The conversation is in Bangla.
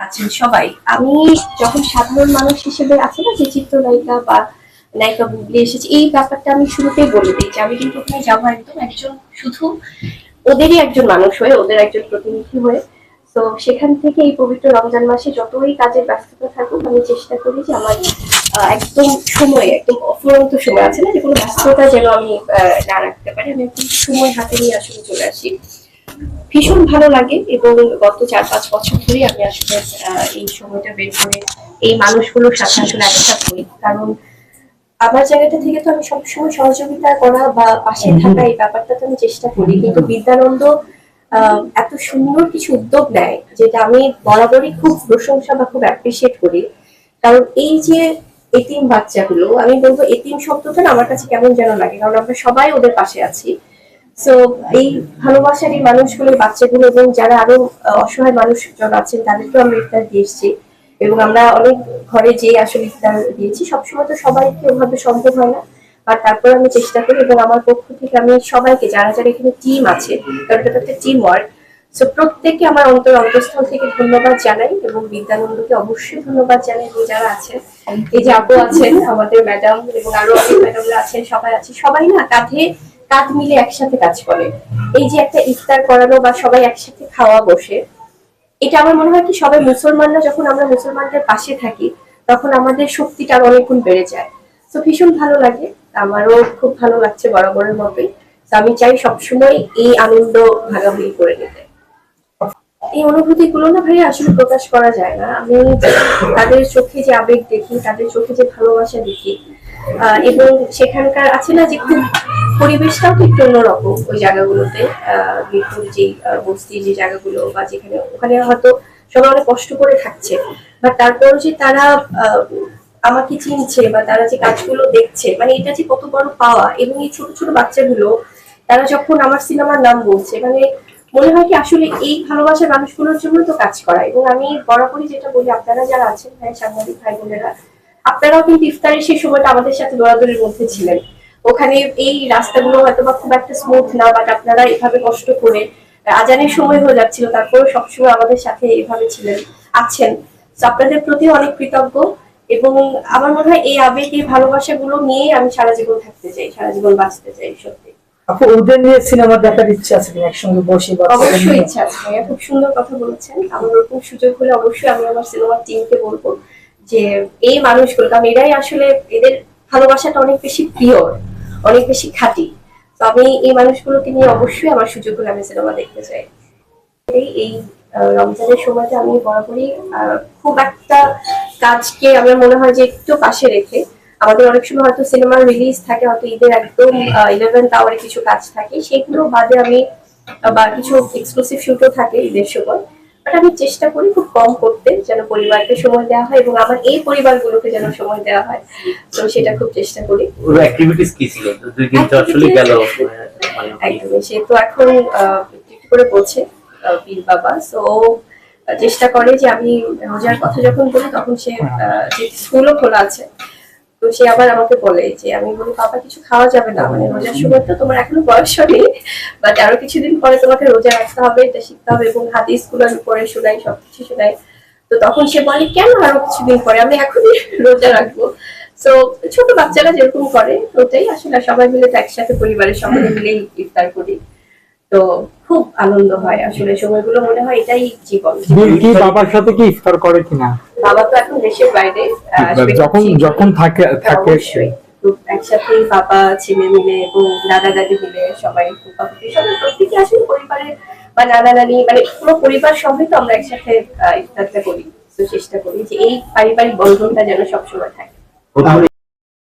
আছেন সবাই। আমি যখন সাধারণ মানুষ হিসেবে আছে না, যে চিত্রনায়িকা বা নায়িকা বুবলি এসেছে, এই ব্যাপারটা আমি শুরুতেই বলে দিই যে আমি কিন্তু ওখানে যাব একদম একজন শুধু ওদেরই একজন মানুষ হয়ে, ওদের একজন প্রতিনিধি হয়ে। তো সেখান থেকে এই পবিত্র রমজান মাসে যতই কাজের ব্যস্ততা থাকুক, আমি চেষ্টা করি যে আমার একদম সময়, একদম অফুরন্ত সময় আছে না, যে কোনো ব্যস্ততা যেন আমি না রাখতে পারি। আমি একদম সময় হাতে নিয়ে আসলে চলে আসি। ভীষণ ভালো লাগে এবং গত চার পাঁচ বছর ধরে আমি আসলে এই সময়টা বের করে এই মানুষগুলোর সাথে আসলে একসাথ করি। কারণ আমার জায়গাটা থেকে তো আমি সবসময় সহযোগিতা করা বা পাশে থাকা এই ব্যাপারটা তো আমি চেষ্টা করি। কিন্তু বিদ্যানন্দ আহ, এত সুন্দর কিছু উদ্যোগ নেয় যেটা আমি বরাবরই খুব প্রশংসা বা খুব অ্যাপ্রিসিয়েট করি। কারণ এই যে এতিম বাচ্চাগুলো আমি বলব এতিম শব্দটা আমার কাছে কেমন যেন লাগে কারণ আমরা সবাই ওদের পাশে আছি। সো এই ভালোবাসার এই মানুষগুলো বাচ্চাগুলো এবং যারা আরও অসহায় মানুষজন আছেন, তাদেরকেও আমরা ইফতার দিয়ে এসেছি। এবং আমরা অনেক ঘরে যে আসলে ইফতার দিয়েছি। সবসময় তো সবাইকে ওভাবে সম্ভব হয় না। আর তারপর আমি চেষ্টা করি এবং আমার পক্ষ থেকে আমি সবাইকে, যারা যারা এখানে টিম আছে কারণ এটা একটা টিম ওয়ার্ক সো প্রত্যেককে আমার অন্তর অন্তঃস্থল থেকে ধন্যবাদ জানাই এবং বিদ্যানন্দকে অবশ্যই ধন্যবাদ জানাই। এবং যারা আছেন, এই যে আপু আছেন, আমাদের ম্যাডাম এবং আরও অনেক ম্যাডামরা আছেন, সবাই আছে। সবাই না কাঁধে কাঁধ মিলে একসাথে কাজ করে। এই যে একটা ইফতার করানো বা সবাই একসাথে খাওয়া বসে, এটা আমার মনে হয় কি সবাই মুসলমানরা যখন আমরা মুসলমানদের পাশে থাকি, তখন আমাদের শক্তিটা অনেক গুণ বেড়ে যায়। তো ভীষণ ভালো লাগে, আমারও খুব ভালো লাগছে বরাবরের মতোই। তো আমি চাই সবসময় এই আনন্দ ভাগাভাগি করে নিতে। এই অনুভূতি গুলো না ভাই আসলে প্রকাশ করা যায় না। আমি তাদের চোখে যে আবেগ দেখি, তাদের চোখে যে ভালোবাসা দেখি এবং সেখানকার আছে না যে খুব পরিবেশটাও তো একটু অন্যরকম ওই জায়গাগুলোতে মিরপুর যে বস্তির যে জায়গাগুলো বা যেখানে, ওখানে হয়তো সবাই অনেক কষ্ট করে থাকছে। বা তারপরও যে তারা আমাকে চিনছে বা তারা যে কাজগুলো দেখছে মানে এটা যে কত বড় পাওয়া এবং এই ছোট ছোট বাচ্চাগুলো, তারা যখন আমার সিনেমার নাম বলছে মানে মনে হয় কি আসলে এই ভালোবাসার মানুষগুলোর জন্য তো কাজ করা। এবং আমি বরাবরই যেটা বলি, আপনারা যারা আছেন ভাই সাংবাদিক ভাই বোনেরা, আপনারাও কিন্তু ইফতারের সেই সময়টা আমাদের সাথে দৌড়াদৌড়ির মধ্যে ছিলেন। ওখানে এই রাস্তাগুলো হয়তো বা খুব একটা স্মুথ না বাট আপনারা এভাবে কষ্ট করে আজানের সময় হয়ে যাচ্ছিল তারপরে সবসময় আমাদের সাথে এভাবে ছিলেন আছেন। তো আপনাদের প্রতি অনেক কৃতজ্ঞ এবং আমার মনে হয় এই আবেগ এই ভালোবাসাগুলো নিয়ে আমি সারা জীবন থাকতে চাই সারা জীবন বাঁচতে চাই সত্যি। আপু ওদের নিয়ে সিনেমা দেখার ইচ্ছা আছে একসঙ্গে বসে অবশ্যই ইচ্ছা আছে। খুব সুন্দর কথা বলেছেন। আমার ওরকম সুযোগ হলে অবশ্যই আমি আমার সিনেমার টিমকে বলব যে এই মানুষগুলো কারণ এরাই আসলে এদের ভালোবাসাটা অনেক বেশি পিওর অনেক বেশি খাঁটি। তো আমি এই মানুষগুলোকে নিয়ে অবশ্যই আমার সুযোগ হলে আমি সিনেমা দেখতে চাই। এই রমজানের সময়টা আমি বরাবরই খুব একটা কাজকে আমার মনে হয় যে একটু পাশে রেখে, আমাদের অনেক সময় হয়তো সিনেমার রিলিজ থাকে, হয়তো ঈদের একদম ইলেভেন্থ আওয়ারে কিছু কাজ থাকে, সেগুলো বাদে আমি বা কিছু এক্সক্লুসিভ শুটও থাকে ঈদের সময়। বাট আমি চেষ্টা করি খুব কম করতে যেন পরিবারকে সময় দেওয়া হয় এবং আমার এই পরিবারগুলোকে যেন সময় দেওয়া হয়। তো সেটা খুব চেষ্টা করি। ওর অ্যাক্টিভিটিস কি ছিল? দুই দিন তো আসলে গেল মানে একদমই সে তো এখন আহ, একটু করে বলছে আহ, পীর বাবা। তো চেষ্টা করে যে আমি রোজার কথা যখন বলি তখন সে আহ, যে স্কুলও খোলা আছে তো সে আবার আমাকে বলে যে, আমি বলি, বাবা, কিছু খাওয়া যাবে না মানে রোজার সময় তো তোমার এখনও বয়স হয়নি বাট আরও কিছুদিন পরে তোমাকে রোজা রাখতে হবে, এটা শিখতে হবে এবং হাদিসগুলো আমি শোনাই, সবকিছু শোনাই। তো তখন সে বলে, কেন আরও কিছুদিন পরে? আমি এখনই রোজা রাখব। তো ছোট বাচ্চারা যেরকম করে, ওটাই আসলে সবাই মিলে তো একসাথে পরিবারের সবাই মিলে ইফতার করি। তো খুব আনন্দ হয় আসলে সময়গুলো, মনে হয় এটাই জীবন। কি বাবার সাথে কি ইফতার করে কিনা? বাবা তো এখন দেশের বাইরে যখন যখন থাকে থাকে একসাথে বাবা ছেলে মিলে এবং দাদা দাদি মিলে সবাই সবাই প্রত্যেকে আসলে পরিবারের বা নানা নানি মানে পুরো পরিবার সবই তো আমরা একসাথে আহ, ইফতারটা করি। তো চেষ্টা করি যে এই পারিবারিক বন্ধনটা যেন সবসময় থাকে।